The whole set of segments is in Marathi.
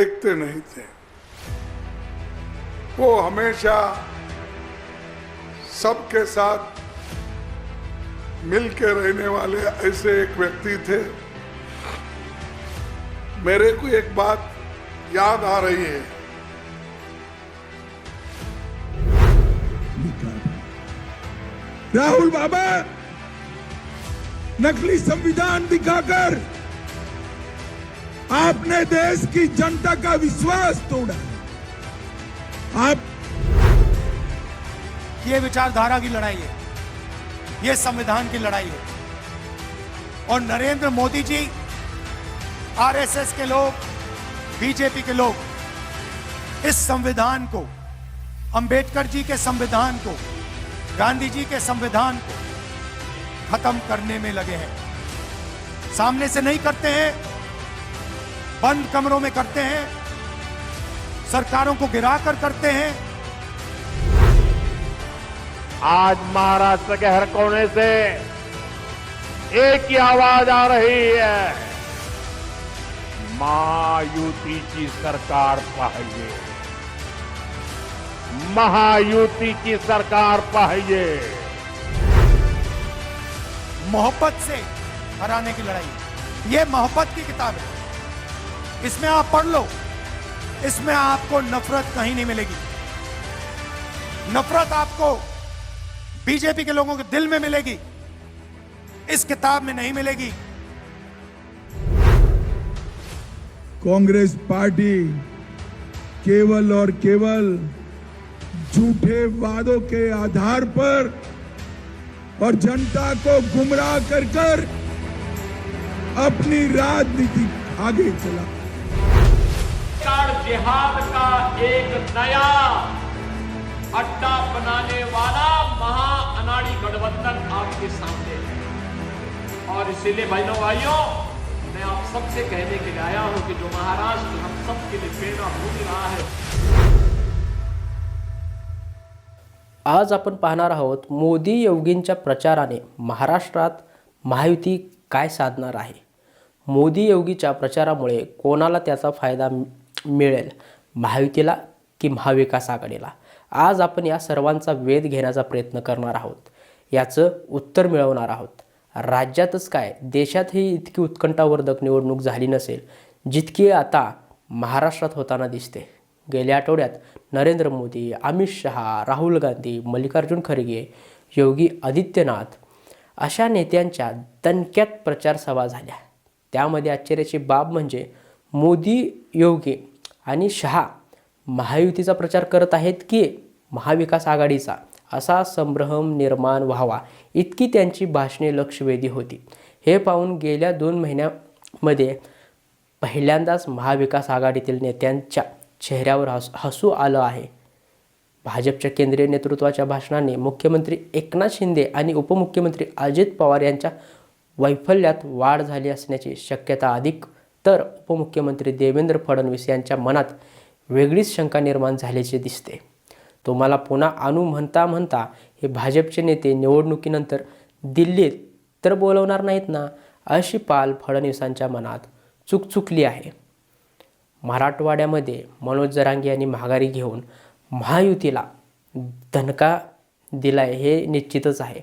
देखते नहीं थे। वो हमेशा सबके साथ मिल के रहने वाले ऐसे एक व्यक्ति थे। मेरे को एक बात याद आ रही है। राहुल बाबा, नकली संविधान दिखाकर आपने देश की जनता का विश्वास तोड़ा। आप ये विचारधारा की लड़ाई है। ये संविधान की लड़ाई है। और नरेंद्र मोदी जी, आरएसएस के लोग, बीजेपी के लोग, इस संविधान को, अंबेडकर जी के संविधान को, गांधी जी के संविधान को खत्म करने में लगे हैं। सामने से नहीं करते हैं बंद कमरों में करते हैं सरकारों को गिरा कर करते हैं। आज महाराष्ट्र के हर कोने से एक ही आवाज़ आ रही है। महायुति की सरकार चाहिए महायुति की सरकार पाहिजे मोहब्बत से हराने की लड़ाई। ये मोहब्बत की किताब है। इसमें आप पढ़ लो। इसमें आपको नफरत कहीं नहीं मिलेगी। नफरत आपको बीजेपी के लोगों के दिल में मिलेगी। इस किताब में नहीं मिलेगी। कांग्रेस पार्टी केवल और केवल झूठे वादों के आधार पर और जनता को गुमराह कर कर अपनी राजनीति आगे चला। कार जिहाद का एक नया? अड्डा बनाने वाला महा अनाड़ी गठबंधन आपके सामने है। और इसीलिए बहनों भाइयों मैं आप सबसे कहने के लिए आया हूं कि जो महाराष्ट्र हम सबके लिए प्रेरणा भूमि रहा है। आज आपण पाहणार आहोत मोदी योगींच्या प्रचाराने महाराष्ट्रात महायुती काय साधणार आहे? मोदी योगीच्या प्रचारामुळे कोणाला त्याचा फायदा मिळेल. महायुतीला की महाविकास आघाडीला? आज आपण या सर्वांचा वेध घेण्याचा प्रयत्न करणार आहोत. याचं उत्तर मिळवणार आहोत. राज्यातच काय? देशातही इतकी उत्कंठावर्धक निवडणूक झाली नसेल जितकी आता महाराष्ट्रात होताना दिसते. गेल्या आठवड्यात नरेंद्र मोदी अमित शहा राहुल गांधी मल्लिकार्जुन खरगे योगी आदित्यनाथ अशा नेत्यांच्या दणक्यात प्रचार सभा झाल्या. त्यामध्ये आश्चर्याची बाब म्हणजे मोदी योगी आणि शहा महायुतीचा प्रचार करत आहेत की महाविकास आघाडीचा. असा संभ्रम निर्माण व्हावा इतकी त्यांची भाषणे लक्षवेधी होती. हे पाहून गेल्या दोन महिन्यामध्ये पहिल्यांदाच महाविकास आघाडीतील नेत्यांच्या चेहऱ्यावर हस हसू आलं आहे. भाजपच्या केंद्रीय नेतृत्वाच्या भाषणाने मुख्यमंत्री एकनाथ शिंदे आणि उपमुख्यमंत्री अजित पवार यांच्या वैफल्यात वाढ झाली असण्याची शक्यता अधिक तर उपमुख्यमंत्री देवेंद्र फडणवीस यांच्या मनात वेगळीच शंका निर्माण झाल्याचे दिसते. तुम्हाला पुन्हा आणू म्हणता म्हणता हे भाजपचे नेते निवडणुकीनंतर दिल्लीत तर बोलवणार नाहीत ना? अशी पाल फडणवीसांच्या मनात चुकचुकली आहे. मराठवाड्यामध्ये मनोज जरांगे यांनी माघारी घेऊन महायुतीला धनका दिलाय हे निश्चितच आहे.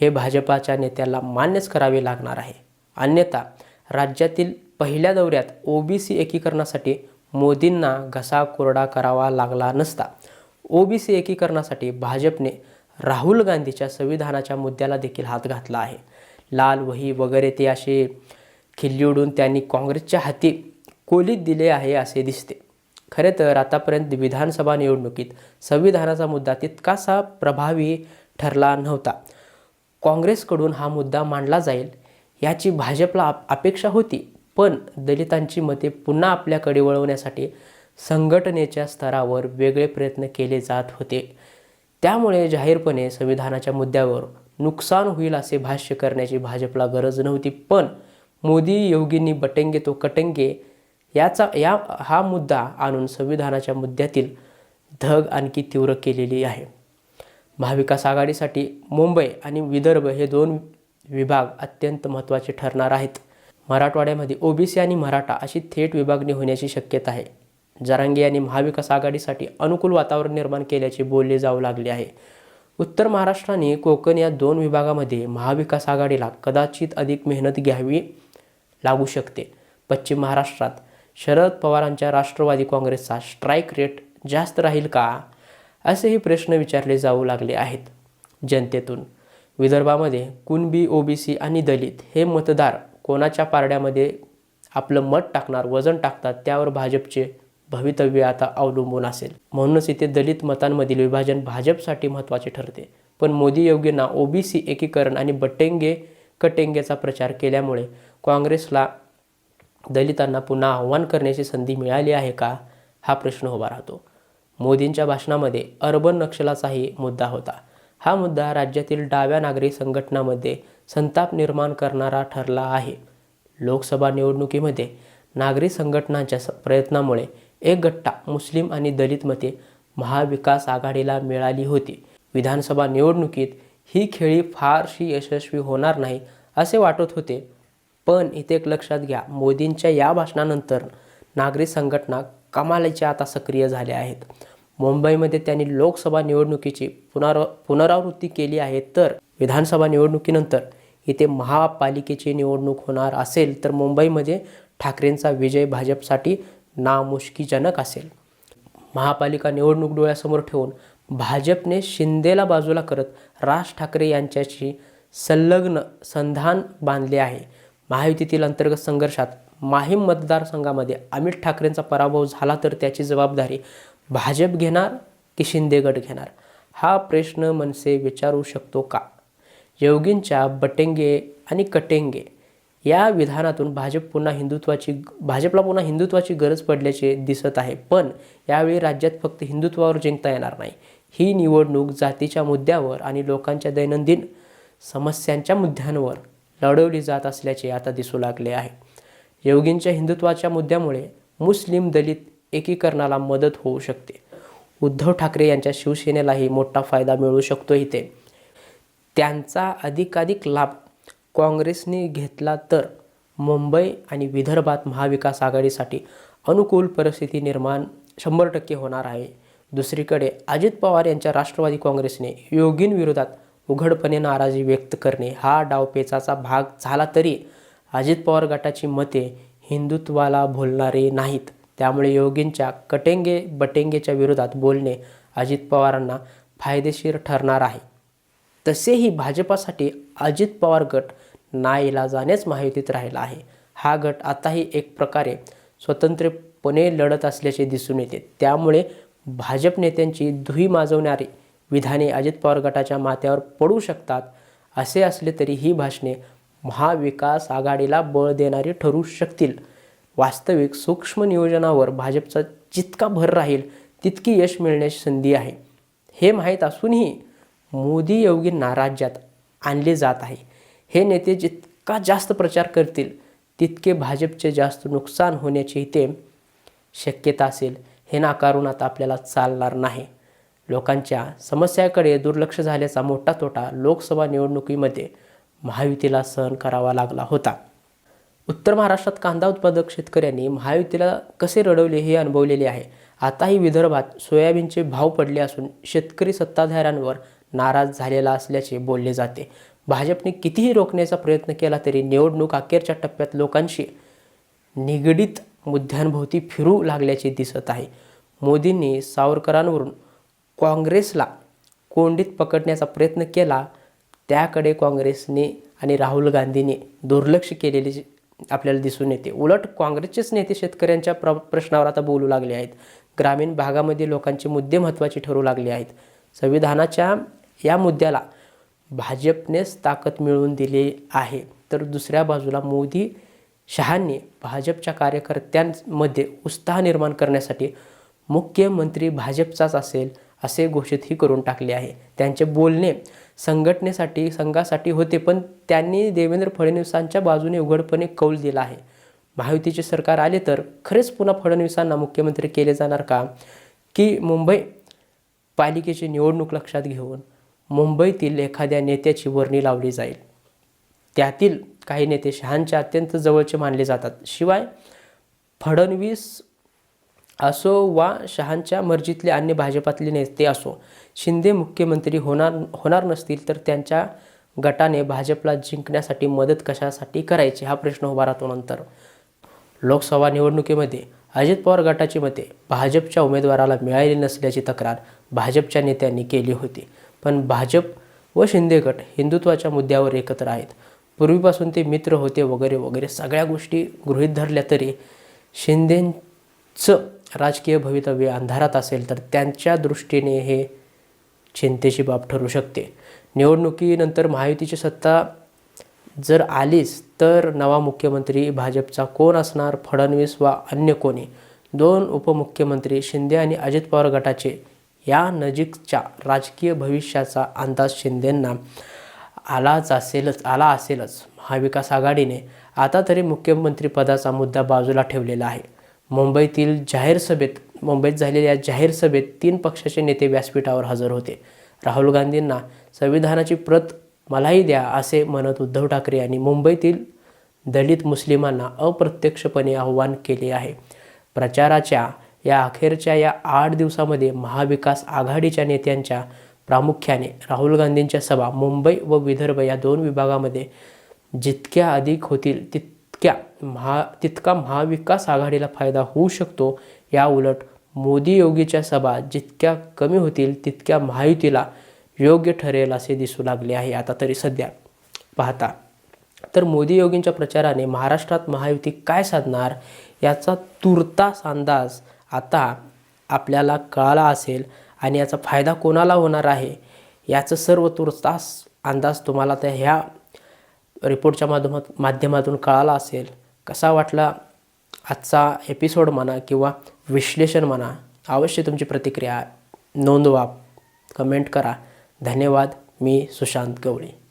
हे भाजपाच्या नेत्याला मान्यच करावे लागणार आहे. अन्यथा राज्यातील पहिल्या दौऱ्यात ओबीसी एकीकरणासाठी मोदींना घसा कोरडा करावा लागला नसता. ओबीसी एकीकरणासाठी भाजपने राहुल गांधीच्या संविधानाच्या मुद्द्याला देखील हात घातला आहे. लाल वही वगैरे ते असे खिल्ली उडून त्यांनी काँग्रेसच्या हाती कोलीत दिले आहे असे दिसते. खरे तर आतापर्यंत विधानसभा निवडणुकीत संविधानाचा मुद्दा तितकासा प्रभावी ठरला नव्हता. काँग्रेसकडून हा मुद्दा मांडला जाईल याची भाजपला आप- अपेक्षा होती. पण दलितांची मते पुन्हा आपल्याकडे वळवण्यासाठी संघटनेच्या स्तरावर वेगळे प्रयत्न केले जात होते. त्यामुळे जाहीरपणे संविधानाच्या मुद्द्यावर नुकसान होईल असे भाष्य करण्याची भाजपला गरज नव्हती. पण मोदी योगींनी बटेंगे तो कटेंगे याचा या हा मुद्दा आणून संविधानाच्या मुद्द्यातील धग आणखी तीव्र केलेली आहे. महाविकास आघाडीसाठी मुंबई आणि विदर्भ हे दोन विभाग अत्यंत महत्त्वाचे ठरणार आहेत. मराठवाड्यामध्ये ओबीसी आणि मराठा अशी थेट विभागणी होण्याची शक्यता आहे. जरांगे यांनी महाविकास आघाडीसाठी अनुकूल वातावरण निर्माण केल्याचे बोलले जाऊ लागले आहे. उत्तर महाराष्ट्राने कोकण या दोन विभागामध्ये महाविकास आघाडीला कदाचित अधिक मेहनत घ्यावी लागू शकते. पश्चिम महाराष्ट्रात शरद पवारांच्या राष्ट्रवादी काँग्रेसचा स्ट्राईक रेट जास्त राहील का? असेही प्रश्न विचारले जाऊ लागले आहेत. जनतेतून विदर्भामध्ये कुणबी ओबीसी आणि दलित हे मतदार कोणाच्या पारड्यामध्ये आपलं मत टाकणार वजन टाकतात त्यावर भाजपचे भवितव्य आता अवलंबून असेल. म्हणूनच इथे दलित मतांमधील विभाजन भाजपसाठी महत्त्वाचे ठरते. पण मोदी योगींना ओबीसी एकीकरण आणि बटेंगे कटेंगेचा प्रचार केल्यामुळे काँग्रेसला दलितांना पुन्हा आव्हान करण्याची संधी मिळाली आहे का हा प्रश्न उभा राहतो. मोदींच्या भाषणामध्ये अर्बन नक्षलाचाही मुद्दा होता. हा मुद्दा राज्यातील डाव्या नागरी संघटनामध्ये संताप निर्माण करणारा ठरला आहे. लोकसभा निवडणुकीमध्ये नागरी संघटनांच्या प्रयत्नामुळे एक गट्टा मुस्लिम आणि दलित मते महाविकास आघाडीला मिळाली होती. विधानसभा निवडणुकीत ही खेळी फारशी यशस्वी होणार नाही असे वाटत होते. पण इथे एक लक्षात घ्या मोदींच्या या भाषणानंतर नागरी संघटना कमालीच्या आता सक्रिय झाल्या आहेत. मुंबईमध्ये त्यांनी लोकसभा निवडणुकीची पुनर पुनरावृत्ती केली आहे तर विधानसभा निवडणुकीनंतर इथे महापालिकेची निवडणूक होणार असेल तर मुंबईमध्ये ठाकरेंचा विजय भाजपसाठी नामुष्कीजनक असेल. महापालिका निवडणूक डोळ्यासमोर ठेवून भाजपने शिंदेला बाजूला करत राज ठाकरे यांच्याशी संलग्न संधान बांधले आहे. महायुतीतील अंतर्गत संघर्षात माहीम मतदारसंघामध्ये अमित ठाकरेंचा पराभव झाला तर त्याची जबाबदारी भाजप घेणार की शिंदे गट घेणार? हा प्रश्न मनसे विचारू शकतो का? योगींच्या बटेंगे आणि कटेंगे या विधानातून भाजप पुन्हा हिंदुत्वाची भाजपला पुन्हा हिंदुत्वाची गरज पडल्याचे दिसत आहे. पण यावेळी राज्यात फक्त हिंदुत्वावर जिंकता येणार नाही. ही निवडणूक जातीच्या मुद्द्यावर आणि लोकांच्या दैनंदिन समस्यांच्या मुद्द्यांवर लढवली जात असल्याचे आता दिसू लागले आहे. योगींच्या हिंदुत्वाच्या मुद्द्यामुळे मुस्लिम दलित एकीकरणाला मदत होऊ शकते. उद्धव ठाकरे यांच्या शिवसेनेलाही मोठा फायदा मिळू शकतो इथे. त्यांचा अधिकाधिक लाभ काँग्रेसने घेतला तर मुंबई आणि विदर्भात महाविकास आघाडीसाठी अनुकूल परिस्थिती निर्माण शंभर टक्के होणार आहे. दुसरीकडे अजित पवार यांच्या राष्ट्रवादी काँग्रेसने योगींविरोधात उघडपणे नाराजी व्यक्त करणे हा डावपेचाचा भाग झाला तरी अजित पवार गटाची मते हिंदुत्वाला भोलणारे नाहीत. त्यामुळे योगींच्या कटेंगे बटेंगेच्या विरोधात बोलणे अजित पवारांना फायदेशीर ठरणार आहे. तसेही भाजपासाठी अजित पवार गट नाईलाजानेच महायुतीत राहिला आहे. हा गट आताही एक प्रकारे स्वतंत्रपणे लढत असल्याचे दिसून येते. त्यामुळे भाजप नेत्यांची धुई माजवणारी विधाने अजित पवार गटाच्या माथ्यावर पडू शकतात असे असले तरी ही भाषणे महाविकास आघाडीला बळ देणारी ठरू शकतील. वास्तविक सूक्ष्म नियोजनावर भाजपचा जितका भर राहील तितकी यश मिळण्याची संधी आहे. हे माहीत असूनही मोदी योगींना राज्यात आणले जात आहे. हे नेते जितका जास्त प्रचार करतील तितके भाजपचे जास्त नुकसान होण्याची इथे शक्यता असेल हे नाकारून आता आपल्याला चालणार नाही. लोकांच्या समस्याकडे दुर्लक्ष झाल्याचा मोठा तोटा लोकसभा निवडणुकीमध्ये महायुतीला सहन करावा लागला होता. उत्तर महाराष्ट्रात कांदा उत्पादक शेतकऱ्यांनी महायुतीला कसे रडवले हे अनुभवलेले आहे. आताही विदर्भात सोयाबीनचे भाव पडले असून शेतकरी सत्ताधाऱ्यांवर नाराज झालेला असल्याचे बोलले जाते. भाजपने कितीही रोखण्याचा प्रयत्न केला तरी निवडणूक अखेरच्या टप्प्यात लोकांशी निगडीत मुद्द्यांभोवती फिरू लागल्याचे दिसत आहे. मोदींनी सावरकरांवरून काँग्रेसला कोंडीत पकडण्याचा प्रयत्न केला. त्याकडे काँग्रेसने आणि राहुल गांधींनी दुर्लक्ष केलेले आपल्याला दिसून येते. उलट काँग्रेसचेच नेते शेतकऱ्यांच्या प्र प्रश्नावर आता बोलू लागले आहेत. ग्रामीण भागामध्ये लोकांचे मुद्दे महत्त्वाचे ठरू लागले आहेत. संविधानाच्या या मुद्द्याला भाजपनेच ताकद मिळवून दिली आहे. तर दुसऱ्या बाजूला मोदी शहांनी भाजपच्या कार्यकर्त्यांमध्ये उत्साह निर्माण करण्यासाठी मुख्यमंत्री भाजपचाच असेल असे घोषितही करून टाकले आहे. त्यांचे बोलणे संघटनेसाठी संघासाठी होते पण त्यांनी देवेंद्र फडणवीसांच्या बाजूने उघडपणे कौल दिला आहे. महायुतीचे सरकार आले तर खरेच पुन्हा फडणवीसांना मुख्यमंत्री केले जाणार का? की मुंबई पालिकेची निवडणूक लक्षात घेऊन मुंबईतील एखाद्या नेत्याची वर्णी लावली जाईल. त्यातील काही नेते शहांच्या अत्यंत जवळचे मानले जातात. शिवाय फडणवीस असो वा शहांच्या मर्जीतले अन्य भाजपातले नेते असो शिंदे मुख्यमंत्री होणार होणार नसतील तर त्यांच्या गटाने भाजपला जिंकण्यासाठी मदत कशासाठी करायची? हा प्रश्न उभा राहतो नंतर. लोकसभा निवडणुकीमध्ये अजित पवार गटाची मते भाजपच्या उमेदवाराला मिळालेली नसल्याची तक्रार भाजपच्या नेत्यांनी केली होती. पण भाजप व शिंदे गट हिंदुत्वाच्या मुद्द्यावर एकत्र आहेत. पूर्वीपासून ते मित्र होते वगैरे वगैरे. सगळ्या गोष्टी गृहीत धरल्या तरी शिंदेचं राजकीय भवितव्य अंधारात असेल तर त्यांच्या दृष्टीने हे चिंतेची बाब ठरू शकते. निवडणुकीनंतर महायुतीची सत्ता जर आलीच तर नवा मुख्यमंत्री भाजपचा कोण असणार? फडणवीस वा अन्य कोणी? दोन उपमुख्यमंत्री शिंदे आणि अजित पवार गटाचे या नजीकच्या राजकीय भविष्याचा अंदाज शिंदेंना आलाच असेलच आला असेलच. महाविकास आघाडीने आता तरी मुख्यमंत्रीपदाचा मुद्दा बाजूला ठेवलेला आहे. मुंबईतील जाहीर सभेत मुंबईत झालेल्या जाहीर सभेत तीन पक्षाचे नेते व्यासपीठावर हजर होते. राहुल गांधींना संविधानाची प्रत मलाही द्या असे म्हणत उद्धव ठाकरे यांनी मुंबईतील दलित मुस्लिमांना अप्रत्यक्षपणे आव्हान केले आहे. प्रचाराच्या या अखेरच्या या आठ दिवसामध्ये महाविकास आघाडीच्या नेत्यांच्या प्रामुख्याने राहुल गांधींच्या सभा मुंबई व विदर्भ या दोन विभागामध्ये जितक्या अधिक होतील तितक्या महा तितका महाविकास आघाडीला फायदा होऊ शकतो. या उलट मोदी योगीच्या सभा जितक्या कमी होतील तितक्या महायुतीला योग्य ठरेल असे दिसू लागले आहे. आता तरी सध्या पाहता तर मोदी योगींच्या प्रचाराने महाराष्ट्रात महायुती काय साधणार याचा तुर्तास अंदाज आता आपल्याला कळाला असेल आणि याचा फायदा कोणाला होणार आहे याचं सर्व तुर्तास अंदाज तुम्हाला त्या ह्या रिपोर्टच्या माध्यमात माध्यमातून कळाला असेल. कसा वाटला आजचा एपिसोड म्हणा किंवा विश्लेषण म्हणा अवश्य तुमची प्रतिक्रिया नोंदवा कमेंट करा. धन्यवाद मी सुशांत गवळी.